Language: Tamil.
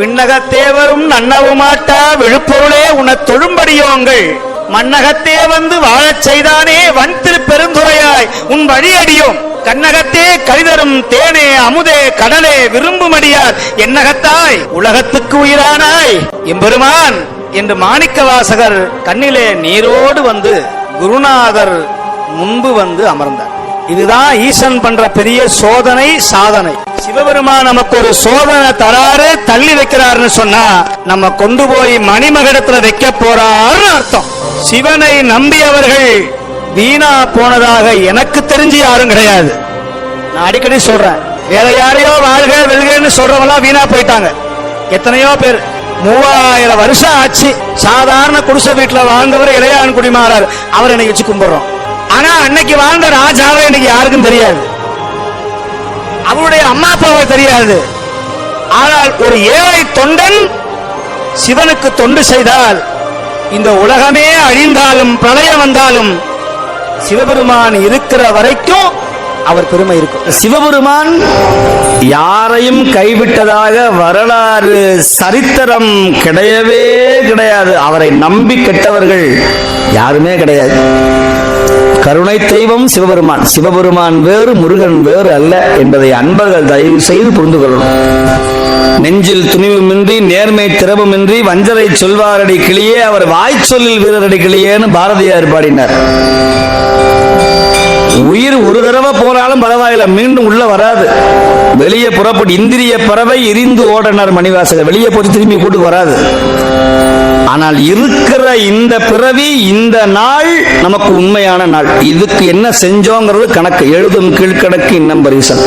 விண்ணகத்தேவரும் நன்னவுமாட்டா விழுப்பொருளே உன தொழும்படியோங்கள். மண்ணகத்தே வந்து வாழச் செய்தானே வன் பெருந்துரையாய் உன் வழியடியோம் கண்ணகத்தே கழிதரும் தேனே அமுதே கடலே விரும்புமடியார். என்னகத்தாய்? உலகத்துக்கு உயிரானாய். எம்பெருமான் என்று மாணிக்க வாசகர் கண்ணிலே நீரோடு வந்து குருநாதர் முன்பு வந்து அமர்ந்தார். இதுதான் ஈசன் பண்ற பெரிய சோதனை சாதனை. சிவபெருமான் நமக்கு ஒரு சோதனை தராரு தள்ளி வைக்கிறாருன்னு சொன்னா நம்ம கொண்டு போய் மணிமகடத்துல வைக்க போறாருன்னு அர்த்தம். சிவனை நம்பியவர்கள் வீணா போனதாக எனக்கு தெரிஞ்சு யாரும் கிடையாது. நான் அடிக்கடி சொல்றேன் வேற யாரையோ வாழ்க வெல்கன்னு சொல்றவங்களாம் வீணா போயிட்டாங்க. எத்தனையோ பேர் மூவாயிரம் வருஷம் ஆச்சு. சாதாரண குடிசை வீட்டுல வாழ்ந்தவர் இளையான் குடிமாறார். அவர் என்னை வச்சு கும்பிடுறோம். ஆனா அன்னைக்கு வாழ்ந்த ராஜாவை இன்னைக்கு யாருக்கும் தெரியாது. அவருடைய அம்மா அப்பாவை தெரியாது. ஆனால் ஒரு ஏழை தொண்டன் சிவனுக்கு தொண்டு செய்தால் இந்த உலகமே அழிந்தாலும் பிரளயம் வந்தாலும் சிவபெருமான் இருக்கிற வரைக்கும் அவர் பெருமை இருக்கும். சிவபெருமான் யாரையும் கைவிட்டதாக வரலாறு சரித்திரம் கிடையவே கிடையாது. அவரை நம்பி கெட்டவர்கள் யாருமே கிடையாது. கருணை தெய்வம் சிவபெருமான். சிவபெருமான் வேறு முருகன் வேறு அல்ல என்பதை அன்பர்கள் தயவு செய்து புரிந்து கொள்ளணும். நெஞ்சில் துணிவுமின்றி நேர்மை திறவுமின்றி வஞ்சரை சொல்வாரடி கிளியே அவர் வாய்ச்சொல்லில் வீரரடி கிளியேன்னு பாரதியார் பாடினார். உயிர் ஒரு தடவை போனாலும் பரவாயில்ல மீண்டும் உள்ள வராது. வெளியே புறப்பட்டு இந்திரிய பறவை எரிந்து ஓடனார் மணிவாசகர். வெளியே போட்டு திரும்பி கூட்டு வராது. ஆனால் இருக்கிற இந்த பிறவி இந்த நாள் நமக்கு உண்மையான நாள். இதுக்கு என்ன செஞ்சோங்கிறது கணக்கு. எழுதும் கீழ்கணக்கு இன்னம் பரிசன்.